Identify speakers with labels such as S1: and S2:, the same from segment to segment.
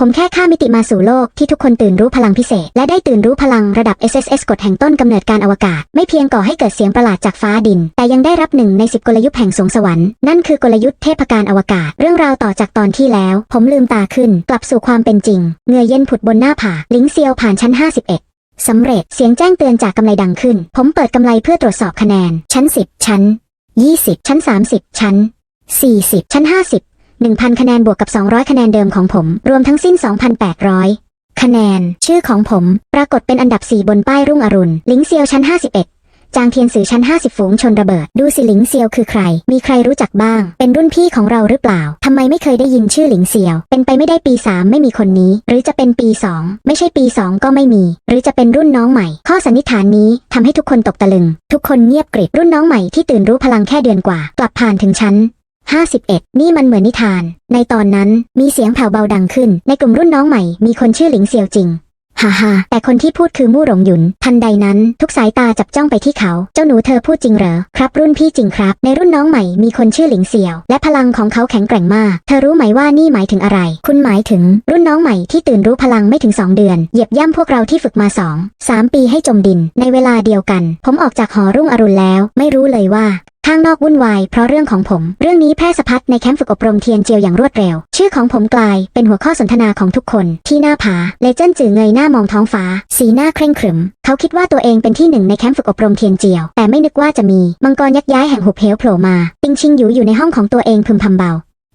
S1: ผมแค่ข้ามมิติมาสู่โลกที่ทุกคนตื่นรู้พลังพิเศษ และได้ตื่นรู้พลังระดับ SSS กฎแห่งต้นกำเนิดการอวกาศ ไม่เพียงก่อให้เกิดเสียงประหลาดจากฟ้าดิน แต่ยังได้รับหนึ่งในสิบกลยุทธ์แห่งสวงสวรรค์นั่นคือกลยุทธ์เทพการอวกาศ เรื่องราวต่อจากตอนที่แล้ว ผมลืมตาขึ้น กลับสู่ความเป็นจริงเงื่อเย็นผุดบนหน้าผาลิงเซียวผ่านชั้น 51สำเร็จเสียงแจ้งเตือนจากกำไลดังขึ้น ผมเปิดกำไลเพื่อตรวจสอบคะแนน ชั้น 10 ชั้น 20 ชั้น 30 ชั้น 40 ชั้น 50 1,000 คะแนนบวกกับ 200 คะแนนเดิมของผม รวมทั้งสิ้น 2,800 คะแนน ชื่อของผม ปรากฏเป็นอันดับ 4 บนป้ายรุ่งอรุณ ลิงเซียวชั้น 51 จางเทียนสื่อชั้น 50 ฝูงชนระเบิด ดูสิหลิงเซียวคือใคร มีใครรู้จักบ้าง เป็นรุ่นพี่ของเราหรือเปล่าทำไมไม่เคยได้ยินชื่อหลิงเซียว เป็นไปไม่ได้ปี 3 ไม่มีคนนี้ หรือจะเป็นปี 2 ไม่ใช่ปี 2 ก็ไม่มี หรือจะเป็นรุ่นน้องใหม่ ข้อสันนิษฐานนี้ทำให้ทุกคนตกตะลึง ทุกคนเงียบกริบรุ่นน้องใหม่ที่ตื่นรู้พลังแค่เดือนกว่า กลับผ่านถึงชั้น 51นี่มันเหมือนนิทาน ในตอนนั้นมีเสียงแผ่วเบาดังขึ้น ในกลุ่มรุ่นน้องใหม่มีคนชื่อหลิงเซียวจริงฮ่าฮ่าแต่คนที่พูดคือมู่หลงหยุน ทันใดนั้นทุกสายตาจับจ้องไปที่เขา เจ้าหนูเธอพูดจริงเหรอ ครับรุ่นพี่จริงครับ ในรุ่นน้องใหม่มีคนชื่อหลิงเซียว และพลังของเขาแข็งแกร่งมาก เธอรู้ไหมว่านี่หมายถึงอะไร คุณหมายถึง รุ่นน้องใหม่ที่ตื่นรู้พลังไม่ถึง 2 เดือน เหยียบย่ำพวกเราที่ฝึกมา2 3ปีให้จมดิน ในเวลาเดียวกัน ผมออกจากหอรุ่งอรุณแล้ว ไม่รู้เลยว่า ข้างนอกวุ่นวายเพราะเรื่องของผม เรื่องนี้แพร่สะพัดในแคมป์ฝึกอบรมเทียนเจียวอย่างรวดเร็ว ชื่อของผมกลายเป็นหัวข้อสนทนาของทุกคน ที่หน้าผาเลเจนด์จือเงยหน้ามองท้องฟ้า สีหน้าเคร่งขรึม เขาคิดว่าตัวเองเป็นที่หนึ่งในแคมป์ฝึกอบรมเทียนเจียว แต่ไม่นึกว่าจะมีมังกรยักษ์ย้ายแห่งหุบเหวโผล่มาปิงชิงอยู่อยู่ในห้องของตัวเองพึมพำเบา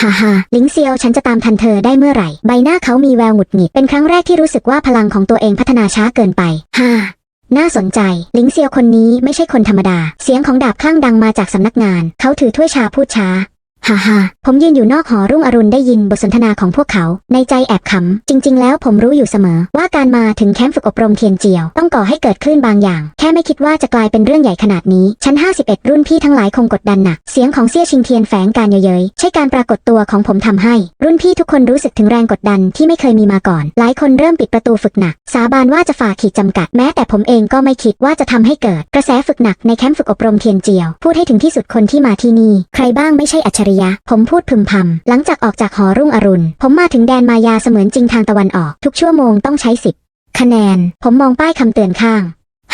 S1: ฮ่าฮ่าลิงเซียวฉันจะตามทันเธอได้เมื่อไหร่ ใบหน้าเขามีแววหงุดหงิด เป็นครั้งแรกที่รู้สึกว่าพลังของตัวเองพัฒนาช้าเกินไป ฮ่า น่าสนใจ ลิงเซียวคนนี้ไม่ใช่คนธรรมดา เสียงของดาบคลั่งดังมาจากสำนักงาน เขาถือถ้วยชาพูดช้า ฮ่าฮ่าผมยืนอยู่นอกหอรุ่งอรุณได้ยินบทสนทนาของพวกเขา ในใจแอบขำ จริง ๆ แล้วผมรู้อยู่เสมอ ว่าการมาถึงแคมป์ฝึกอบรมเทียนเจียว ต้องก่อให้เกิดคลื่นบางอย่าง แค่ไม่คิดว่าจะกลายเป็นเรื่องใหญ่ขนาดนี้ ชั้น 51 รุ่นพี่ทั้งหลายคงกดดันหนัก เสียงของเซี่ยชิงเทียนแฝงการเย้ยๆ ใช่การปรากฏตัวของผมทำให้ รุ่นพี่ทุกคนรู้สึกถึงแรงกดดันที่ไม่เคยมีมาก่อน หลายคนเริ่มปิดประตูฝึกหนัก สาบานว่าจะฝ่าขีดจำกัด แม้แต่ผมเองก็ไม่คิดว่าจะทำให้เกิด กระแสฝึกหนักในแคมป์ฝึกอบรมเทียนเจียว พูดให้ถึงที่สุดคนที่มาที่นี่ ใครบ้างไม่ใช่อัจฉริยะ ผมพูดพึมพำ หลังจากออกจากหอรุ่งอรุณ ผมมาถึงแดนมายาเสมือนจริงทางตะวันออก ทุกชั่วโมงต้องใช้สิบคะแนน ผมมองป้ายคำเตือนข้าง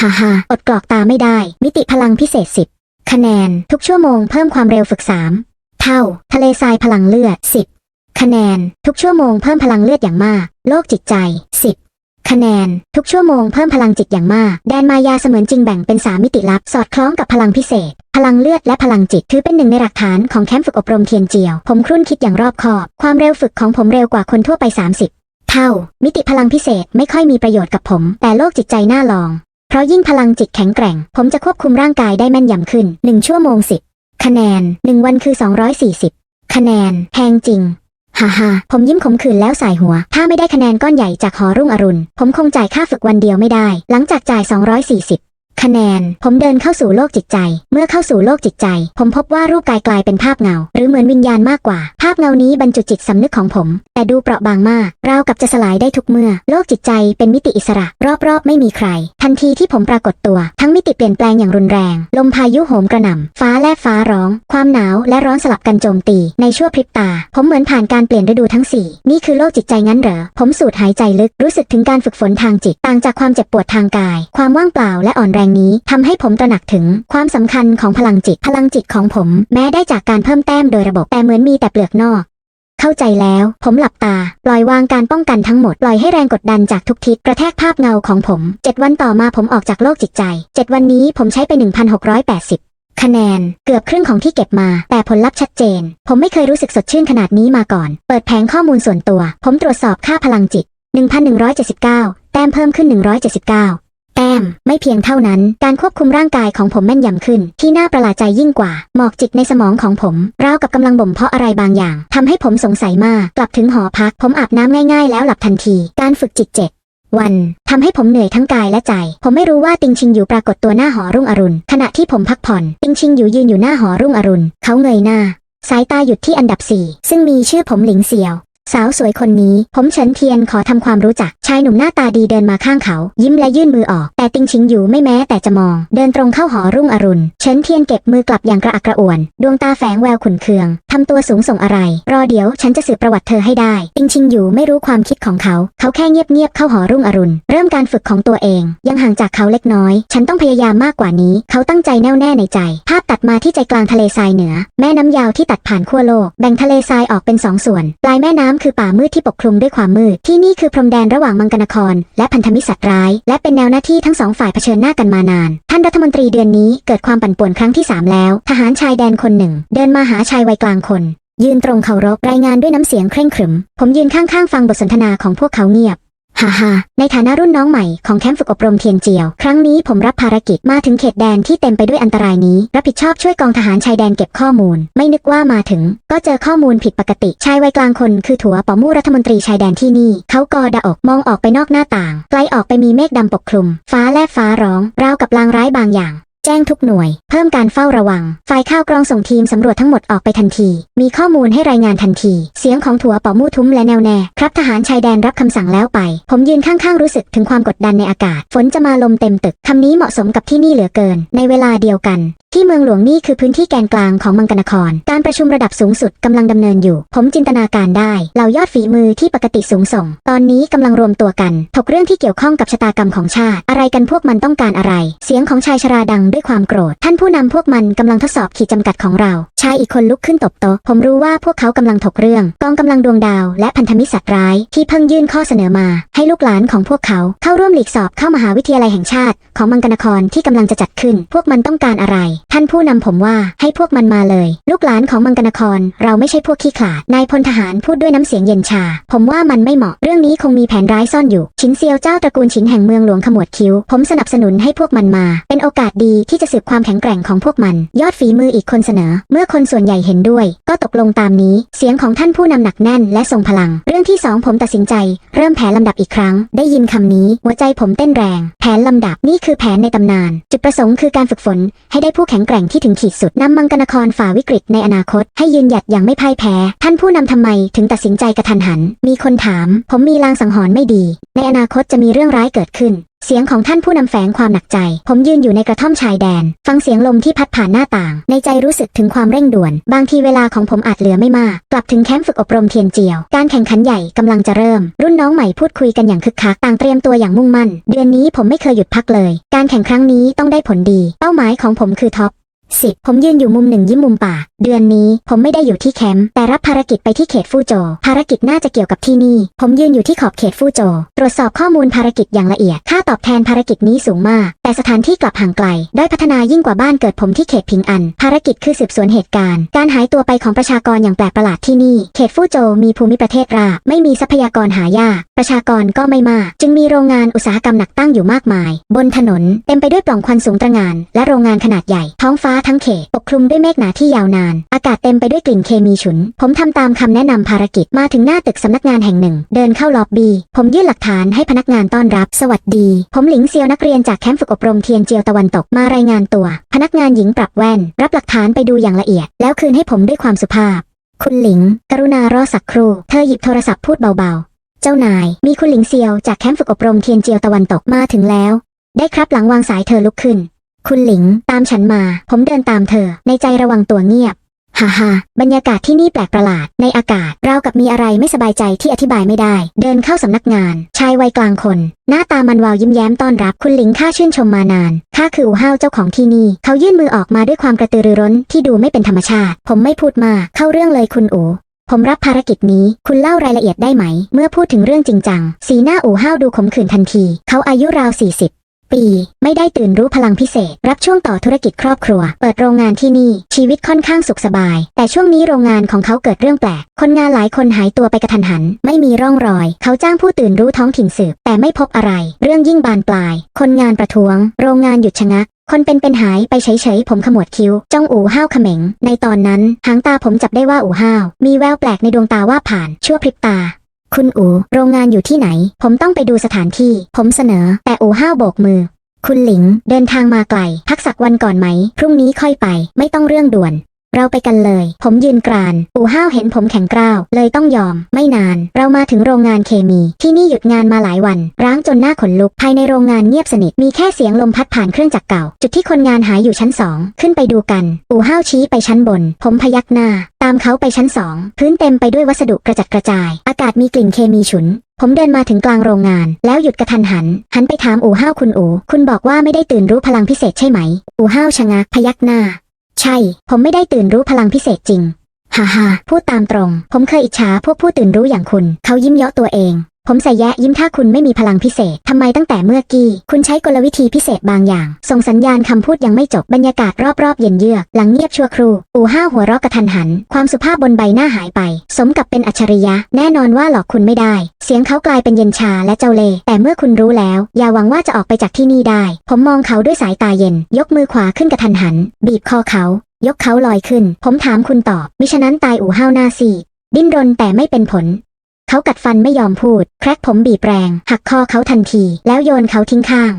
S1: ฮ่าฮ่าอดกรอกตาไม่ได้ มิติพลังพิเศษสิบคะแนน ทุกชั่วโมงเพิ่มความเร็วฝึกสามเท่า ทะเลทรายพลังเลือดสิบคะแนน ทุกชั่วโมงเพิ่มพลังเลือดอย่างมาก โลกจิตใจสิบ คะแนน ทุกชั่วโมงเพิ่มพลังจิตอย่างมาก แดนมายาเสมือนจริงแบ่งเป็นสามมิติลับ สอดคล้องกับพลังพิเศษ พลังเลือดและพลังจิต ถือเป็นหนึ่งในหลักฐานของแคมป์ฝึกอบรมเทียนเจียว ผมครุ่นคิดอย่างรอบคอบ ความเร็วฝึกของผมเร็วกว่าคนทั่วไป 30 เท่า มิติพลังพิเศษไม่ค่อยมีประโยชน์กับผม แต่โลกจิตใจน่าลอง เพราะยิ่งพลังจิตแข็งแกร่ง ผมจะควบคุมร่างกายได้แม่นยำขึ้น 1 ชั่วโมง 10 คะแนน 1 วันคือ 240 คะแนนแพงจริง ฮ่าฮ่าผมยิ้มขมขื่นแล้วสายหัว ถ้าไม่ได้คะแนนก้อนใหญ่จากหอรุ่งอรุณ ผมคงจ่ายค่าฝึกวันเดียวไม่ได้ หลังจากจ่าย 240 คะแนน ผมเดินเข้าสู่โลกจิตใจ เมื่อเข้าสู่โลกจิตใจ ผมพบว่ารูปกายกลายเป็นภาพเงา หรือเหมือนวิญญาณมากกว่า ภาพเงานี้บรรจุจิตสำนึกของผม แต่ดูเปราะบางมาก ราวกับจะสลายได้ทุกเมื่อ โลกจิตใจเป็นมิติอิสระ รอบๆ ไม่มีใคร ทันทีที่ผมปรากฏตัว ทั้งมิติเปลี่ยนแปลงอย่างรุนแรง ลมพายุโหมกระหน่ำฟ้าแลบฟ้าร้อง ความหนาวและร้อนสลับกันโจมตี ในชั่วพริบตา ผมเหมือนผ่านการเปลี่ยนฤดูทั้งสี่นี่คือโลกจิตใจงั้นเหรอ ผมสูดหายใจลึก รู้สึกถึงการฝึกฝนทางจิต ต่างจากความเจ็บปวดทางกาย ความว่างเปล่าและอ่อนแรงนี้ทำให้ผมตระหนักถึงความสำคัญของพลังจิต พลังจิตของผม แม้ได้จากการเพิ่มแต้มโดยระบบแต่เหมือนมีแต่เปลือกนอก เข้าใจแล้ว ผมหลับตา ปล่อยวางการป้องกันทั้งหมด ปล่อยให้แรงกดดันจากทุกทิศกระแทกภาพเงาของผม 7 วันต่อมาผมออกจากโลกจิตใจ 7 วันนี้ผมใช้ไป 1,680คะแนนเกือบครึ่งของที่เก็บมา แต่ผลลัพธ์ชัดเจน ผมไม่เคยรู้สึกสดชื่นขนาดนี้มาก่อน เปิดแผงข้อมูลส่วนตัว ผมตรวจสอบค่าพลังจิต 1,179 แต้มเพิ่มขึ้น 179 ต้ม ไม่เพียงเท่านั้น การควบคุมร่างกายของผมแม่นยำขึ้น ที่น่าประหลาดใจยิ่งกว่า หมอกจิตในสมองของผม ราวกับกำลังบ่มเพาะอะไรบางอย่างทำให้ผมสงสัยมาก กลับถึงหอพัก ผมอาบน้ำง่ายๆ แล้วหลับทันที การฝึกจิตเจ็ดวันทำให้ผมเหนื่อยทั้งกายและใจ ผมไม่รู้ว่าติงชิงอยู่ปรากฏตัวหน้าหอรุ่งอรุณ ขณะที่ผมพักผ่อน ติงชิงอยู่ยืนอยู่หน้าหอรุ่งอรุณ เขาเงยหน้า สายตาหยุดที่อันดับสี่ซึ่งมีชื่อผมหลิงเซี่ยว สาวสวยคนนี้ ผมเฉินเทียนขอทำความรู้จัก ชายหนุ่มหน้าตาดีเดินมาข้างเขา ยิ้มและยื่นมือออก แต่ติงชิงอยู่ไม่แม้แต่จะมอง เดินตรงเข้าหอรุ่งอรุณ เฉินเทียนเก็บมือกลับอย่างกระอักกระอ่วน ดวงตาแฝงแววขุนเคือง ทำตัวสูงส่งอะไร รอเดี๋ยวฉันจะสืบประวัติเธอให้ได้ ติงชิงอยู่ไม่รู้ความคิดของเขา เขาแค่เงียบๆเข้าหอรุ่งอรุณ เริ่มการฝึกของตัวเอง ยังห่างจากเขาเล็กน้อย ฉันต้องพยายามมากกว่านี้ เขาตั้งใจแน่วแน่ในใจ ภาพตัดมาที่ใจกลางทะเลทรายเหนือ แม่น้ำยาวที่ตัดผ่านขั้วโลก แบ่งทะเลทรายออกเป็นสองส่วน ปลายแม่น้ำคือป่ามืดที่ปกคลุมด้วยความมืด ที่นี่คือพรมแดนระหว่างมังกรนคร และพันธมิตรสัตว์ร้าย และเป็นแนวหน้าที่ทั้งสองฝ่ายเผชิญหน้ากันมานาน ท่านรัฐมนตรีเดือนนี้เกิดความปั่นป่วนครั้งที่สามแล้ว ทหารชายแดนคนหนึ่ง เดินมาหาชายวัยกลางคน ยืนตรงเคารพรายงานด้วยน้ำเสียงเคร่งขรึม ผมยืนข้างๆ ฟังบทสนทนาของพวกเขาเงียบ ฮ่าฮ่าในฐานะรุ่นน้องใหม่ของแคมป์ฝึกอบรมเทียนเจียว ครั้งนี้ผมรับภารกิจมาถึงเขตแดนที่เต็มไปด้วยอันตรายนี้ รับผิดชอบช่วยกองทหารชายแดนเก็บข้อมูล ไม่นึกว่ามาถึง ก็เจอข้อมูลผิดปกติ ชายวัยกลางคนคือถัวปอมู่รัฐมนตรีชายแดนที่นี่ เขากอดะอกมองออกไปนอกหน้าต่าง ไกลออกไปมีเมฆดำปกคลุม ฟ้าแลบฟ้าร้อง ราวกับลางร้ายบางอย่าง แจ้งทุกหน่วย เพิ่มการเฝ้าระวัง ฝ่ายข้าวกรองส่งทีมสำรวจทั้งหมดออกไปทันที มีข้อมูลให้รายงานทันที เสียงของถั่วเป่ามู่ทุ้มและแนวแน่ ครับทหารชายแดนรับคำสั่งแล้วไป ผมยืนข้างๆรู้สึกถึงความกดดันในอากาศ ฝนจะมาลมเต็มตึก คำนี้เหมาะสมกับที่นี่เหลือเกิน ในเวลาเดียวกัน ที่เมืองหลวงนี่คือพื้นที่แกนกลางของมังกรนคร การประชุมระดับสูงสุดกำลังดำเนินอยู่ ผมจินตนาการได้เหล่ายอดฝีมือที่ปกติสูงส่ง ตอนนี้กำลังรวมตัวกัน ถกเรื่องที่เกี่ยวข้องกับชะตากรรมของชาติ อะไรกันพวกมันต้องการอะไร เสียงของชายชราดังด้วยความโกรธ ท่านผู้นำพวกมันกำลังทดสอบขีดจำกัดของเรา ชายอีกคนลุกขึ้นตบโต๊ะ ผมรู้ว่าพวกเขากำลังถกเรื่อง กองกำลังดวงดาวและพันธมิตรสัตว์ร้ายที่เพิ่งยื่นข้อเสนอมา ให้ลูกหลานของพวกเขาเข้าร่วมหลีกสอบเข้ามหาวิทยาลัยแห่งชาติ ของมังกรนครที่กำลังจะจัดขึ้น พวกมันต้องการอะไร ท่านผู้นำผมว่าให้พวกมันมาเลย ลูกหลานของมังกรนคร เราไม่ใช่พวกขี้ขลาดนายพลทหารพูดด้วยน้ำเสียงเย็นชา ผมว่ามันไม่เหมาะ เรื่องนี้คงมีแผนร้ายซ่อนอยู่ ชินเซียวเจ้าตระกูลชินแห่งเมืองหลวงขมวดคิ้ว ผมสนับสนุนให้พวกมันมา เป็นโอกาสดีที่จะสืบความแข็งแกร่งของพวกมัน ยอดฝีมืออีกคนเสนอ เมื่อคนส่วนใหญ่เห็นด้วย ก็ตกลงตามนี้ เสียงของท่านผู้นำหนักแน่นและทรงพลัง เรื่องที่สองผมตัดสินใจ เริ่มแผนลำดับอีกครั้ง ได้ยินคำนี้ หัวใจผมเต้นแรง แผนลำดับนี่คือแผนในตำนาน จุดประสงค์คือการฝึกฝน ให้ได้ผู้แข็งแกร่งที่ถึงขีดสุดนำมังกรนครฝ่าวิกฤตในอนาคต ให้ยืนหยัดอย่างไม่พ่ายแพ้ ท่านผู้นำทำไมถึงตัดสินใจกระทันหัน มีคนถาม ผมมีลางสังหรณ์ไม่ดี ในอนาคตจะมีเรื่องร้ายเกิดขึ้น เสียงของท่านผู้นำแฝงความหนักใจ ผมยืนอยู่ในกระท่อมชายแดน ฟังเสียงลมที่พัดผ่านหน้าต่าง ในใจรู้สึกถึงความเร่งด่วน บางทีเวลาของผมอาจเหลือไม่มาก กลับถึงแคมป์ฝึกอบรมเทียนเจียว การแข่งขันใหญ่กำลังจะเริ่ม รุ่นน้องใหม่พูดคุยกันอย่างคึกคัก ต่างเตรียมตัวอย่างมุ่งมั่น เดือนนี้ผมไม่เคยหยุดพักเลย การแข่งครั้งนี้ต้องได้ผลดี เป้าหมายของผมคือท็อป สิบผมยืนอยู่มุมหนึ่งยิ้มมุมปากเดือนนี้ผมไม่ได้อยู่ที่แคมป์แต่รับภารกิจไปที่เขตฟูโจ ภารกิจน่าจะเกี่ยวกับที่นี่ ผมยืนอยู่ที่ขอบเขตฟูโจ ตรวจสอบข้อมูลภารกิจอย่างละเอียด ค่าตอบแทนภารกิจนี้สูงมาก แต่สถานที่กลับห่างไกลได้พัฒนายิ่งกว่าบ้านเกิดผมที่เขตพิงอัน ภารกิจคือสืบสวนเหตุการณ์ การหายตัวไปของประชากรอย่างแปลกประหลาดที่นี่ เขตฟู่โจวมีภูมิประเทศราบไม่มีทรัพยากรหายาก ประชากรก็ไม่มาก จึงมีโรงงานอุตสาหกรรมหนักตั้งอยู่มากมาย บนถนนเต็มไปด้วยปล่องควันสูงตระหงานและโรงงานขนาดใหญ่ ท้องฟ้าทั้งเขตปกคลุมด้วยเมฆหนาที่ยาวนาน อากาศเต็มไปด้วยกลิ่นเคมีฉุน ผมทำตามคำแนะนำภารกิจมาถึงหน้าตึกสำนักงานแห่งหนึ่ง เดินเข้าล็อบบี้ ผมยื่นหลักฐานให้พนักงานต้อนรับ สวัสดี ผมหลิงเซียวนักเรียนจากแคมป์ฝึกอบรมเทียนเจียวตะวันตกมารายงานตัว พนักงานหญิงปรับแว่น รับหลักฐานไปดูอย่างละเอียด แล้วคืนให้ผมด้วยความสุภาพ คุณหลิง กรุณารอสักครู่ เธอหยิบโทรศัพท์พูดเบาๆ เจ้านาย มีคุณหลิงเซียวจากแคมป์ฝึกอบรมเทียนเจียวตะวันตกมาถึงแล้ว ได้ครับหลังวางสายเธอลุกขึ้น คุณหลิง ตามฉันมา ผมเดินตามเธอ ในใจระวังตัวเงียบ ฮ่าฮ่าบรรยากาศที่นี่แปลกประหลาด ในอากาศราวกับมีอะไรไม่สบายใจที่อธิบายไม่ได้ เดินเข้าสำนักงาน ชายวัยกลางคน หน้าตามันวาวยิ้มแย้มต้อนรับคุณหลิงข้าชื่นชมมานานข้าคืออู่ห้าวเจ้าของที่นี่ เขายื่นมือออกมาด้วยความกระตือรือร้นที่ดูไม่เป็นธรรมชาติ ผมไม่พูดมากเข้าเรื่องเลยคุณอูผมรับภารกิจนี้ คุณเล่ารายละเอียดได้ไหม เมื่อพูดถึงเรื่องจริงจัง สีหน้าอู่ห้าวดูขมขื่นทันที เขาอายุราว 40 ปี ไม่ได้ตื่นรู้พลังพิเศษ รับช่วงต่อธุรกิจครอบครัว เปิดโรงงานที่นี่ ชีวิตค่อนข้างสุขสบาย แต่ช่วงนี้โรงงานของเขาเกิดเรื่องแปลก คนงานหลายคนหายตัวไปกระทันหัน ไม่มีร่องรอย เขาจ้างผู้ตื่นรู้ท้องถิ่นสืบ แต่ไม่พบอะไร เรื่องยิ่งบานปลาย คนงานประท้วง โรงงานหยุดชะงักคนเป็นเป็นหายไปเฉยๆ ผมขมวดคิ้ว จ้องอู่ห้าวเขม็ง ในตอนนั้น หางตาผมจับได้ว่าอู่ห้าว มีแววแปลกในดวงตาว่าผ่าน ชั่วพริบตา คุณอูโรงงานอยู่ที่ไหน ผมต้องไปดูสถานที่ ผมเสนอ แต่อูห้าวโบกมือ คุณหลิง เดินทางมาไกล พักสักวันก่อนไหม พรุ่งนี้ค่อยไป ไม่ต้องเรื่องด่วน เราไปกันเลย ผมยืนกรานอู่ห้าวเห็นผมแข็งกร้าว เลยต้องยอม ไม่นาน เรามาถึงโรงงานเคมี ที่นี่หยุดงานมาหลายวัน ร้างจนหน้าขนลุก ภายในโรงงานเงียบสนิท มีแค่เสียงลมพัดผ่านเครื่องจักรเก่า จุดที่คนงานหายอยู่ชั้นสอง ขึ้นไปดูกันอู่ห้าวชี้ไปชั้นบน ผมพยักหน้า ตามเขาไปชั้นสอง พื้นเต็มไปด้วยวัสดุกระจัดกระจาย อากาศมีกลิ่นเคมีฉุนผมเดินมาถึงกลางโรงงาน แล้วหยุดกระทันหัน หันไปถามอู่ห้าวคุณอู่คุณบอกว่าไม่ได้ตื่นรู้พลังพิเศษใช่ไหม อู่ห้าวชะงักพยักหน้า ใช่ ผมไม่ได้ตื่นรู้พลังพิเศษจริง ฮ่าฮ่าพูดตามตรง ผมเคยอิจฉาพวกผู้ตื่นรู้อย่างคุณ เขายิ้มเยาะตัวเอง ผมใส่แยะยิ้มถ้าคุณไม่มีพลังพิเศษทำไมตั้งแต่เมื่อกี้ คุณใช้กลวิธีพิเศษบางอย่าง ส่งสัญญาณคำพูดยังไม่จบบรรยากาศรอบๆเย็นเยือก หลังเงียบชั่วครู่อู่ห้าหัวเราะกระทันหัน ความสุภาพบนใบหน้าหายไป สมกับเป็นอัจฉริยะ แน่นอนว่าหลอกคุณไม่ได้ เสียงเขากลายเป็นเย็นชาและเจ้าเล่ห์แต่เมื่อคุณรู้แล้ว อย่าหวังว่าจะออกไปจากที่นี่ได้ ผมมองเขาด้วยสายตาเย็น ยกมือขวาขึ้นกระทันหัน บีบคอเขา ยกเขาลอยขึ้น ผมถามคุณตอบ มิฉะนั้นตายอู่ห้าวหน้าซีดิ้นรนแต่ไม่เป็นผล เขากัดฟันไม่ยอมพูด แครกผมบีบแรง หักคอเขาทันที แล้วโยนเขาทิ้งข้าง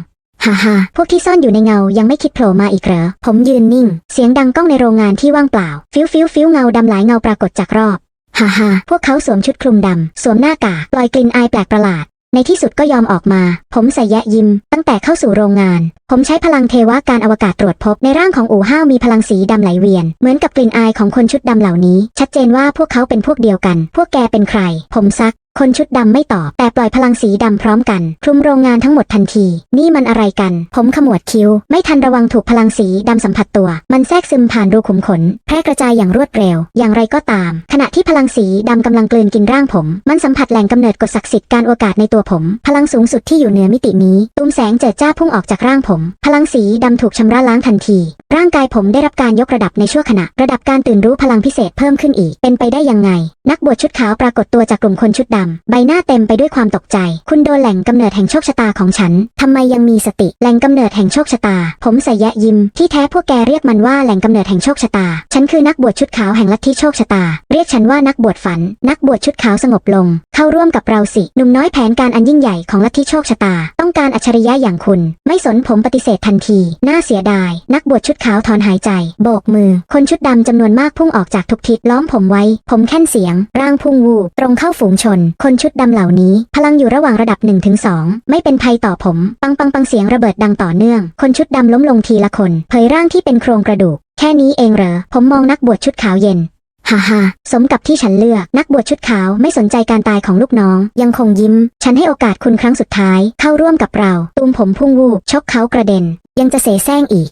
S1: ฮ่าฮ่าพวกที่ซ่อนอยู่ในเงายังไม่คิดโผล่มาอีกเหรอ ผมยืนนิ่ง เสียงดังก้องในโรงงานที่ว่างเปล่า ฟิวฟิวฟิวเงาดำหลายเงาปรากฏจากรอบฮ่าฮ่าพวกเขาสวมชุดคลุมดำ สวมหน้ากากปล่อยกลิ่นอายแปลกประหลาด ในที่สุดก็ยอมออกมา ผมใส่แยะยิ้ม ตั้งแต่เข้าสู่โรงงาน ผมใช้พลังเทวะการอวกาศตรวจพบในร่างของอู่ห้าวมีพลังสีดำไหลเวียน เหมือนกับกลิ่นอายของคนชุดดำเหล่านี้ ชัดเจนว่าพวกเขาเป็นพวกเดียวกัน พวกแกเป็นใคร ผมซัก คนชุดดำไม่ตอบแต่ปล่อยพลังสีดำพร้อมกันคลุมโรงงานทั้งหมดทันที นี่มันอะไรกัน ผมขมวดคิ้ว ไม่ทันระวังถูกพลังสีดำสัมผัสตัว มันแทรกซึมผ่านรูขุมขน แพร่กระจายอย่างรวดเร็ว อย่างไรก็ตาม ขณะที่พลังสีดำกำลังกลืนกินร่างผม มันสัมผัสแหล่งกำเนิดกฎศักดิ์สิทธิ์การโอกาสในตัวผม พลังสูงสุดที่อยู่เหนือมิตินี้ตูมแสงเจิดจ้าพุ่งออกจากร่างผม พลังสีดำถูกชำระล้างทันที ร่างกายผมได้รับการยกระดับในชั่วขณะ ระดับการตื่นรู้พลังพิเศษเพิ่มขึ้นอีกเป็นไปได้ยังไงนักบวชชุดขาวปรากฏตัวจากกลุ่มคนชุดดำ ใบหน้าเต็มไปด้วยความตกใจ คุณโดนแหล่งกำเนิดแห่งโชคชะตาของฉัน ทำไมยังมีสติ แหล่งกำเนิดแห่งโชคชะตา ผมใส่แยะยิ้ม ที่แท้พวกแกเรียกมันว่าแหล่งกำเนิดแห่งโชคชะตา ฉันคือนักบวชชุดขาวแห่งลัทธิโชคชะตา เรียกฉันว่านักบวชฝัน นักบวชชุดขาวสงบลง เข้าร่วมกับเราสิ หนุ่มน้อยแผนการอันยิ่งใหญ่ของลัทธิโชคชะตา ต้องการอัจฉริยะอย่างคุณ ไม่สนผมปฏิเสธทันที น่าเสียดาย นักบวชชุดขาวถอนหายใจ โบกมือ คนชุดดำจำนวนมากพุ่งออกจากทุกทิศล้อมผมไว้ ผมแค่นเสียง ร่างพุ่งวูบตรงเข้าฝูงชน คนชุดดำเหล่านี้ พลังอยู่ระหว่างระดับ1ถึง2ไม่เป็นภัยต่อผม ปังปังปังเสียงระเบิดดังต่อเนื่อง คนชุดดำล้มลงทีละคน เผยร่างที่เป็นโครงกระดูก แค่นี้เองเหรอ ผมมองนักบวชชุดขาวเย็นฮ่าฮ่าสมกับที่ฉันเลือก นักบวชชุดขาวไม่สนใจการตายของลูกน้อง ยังคงยิ้ม ฉันให้โอกาสคุณครั้งสุดท้าย เข้าร่วมกับเรา ตูมผมพุ่งวูบชกเขากระเด็น ยังจะเสแสร้งอีก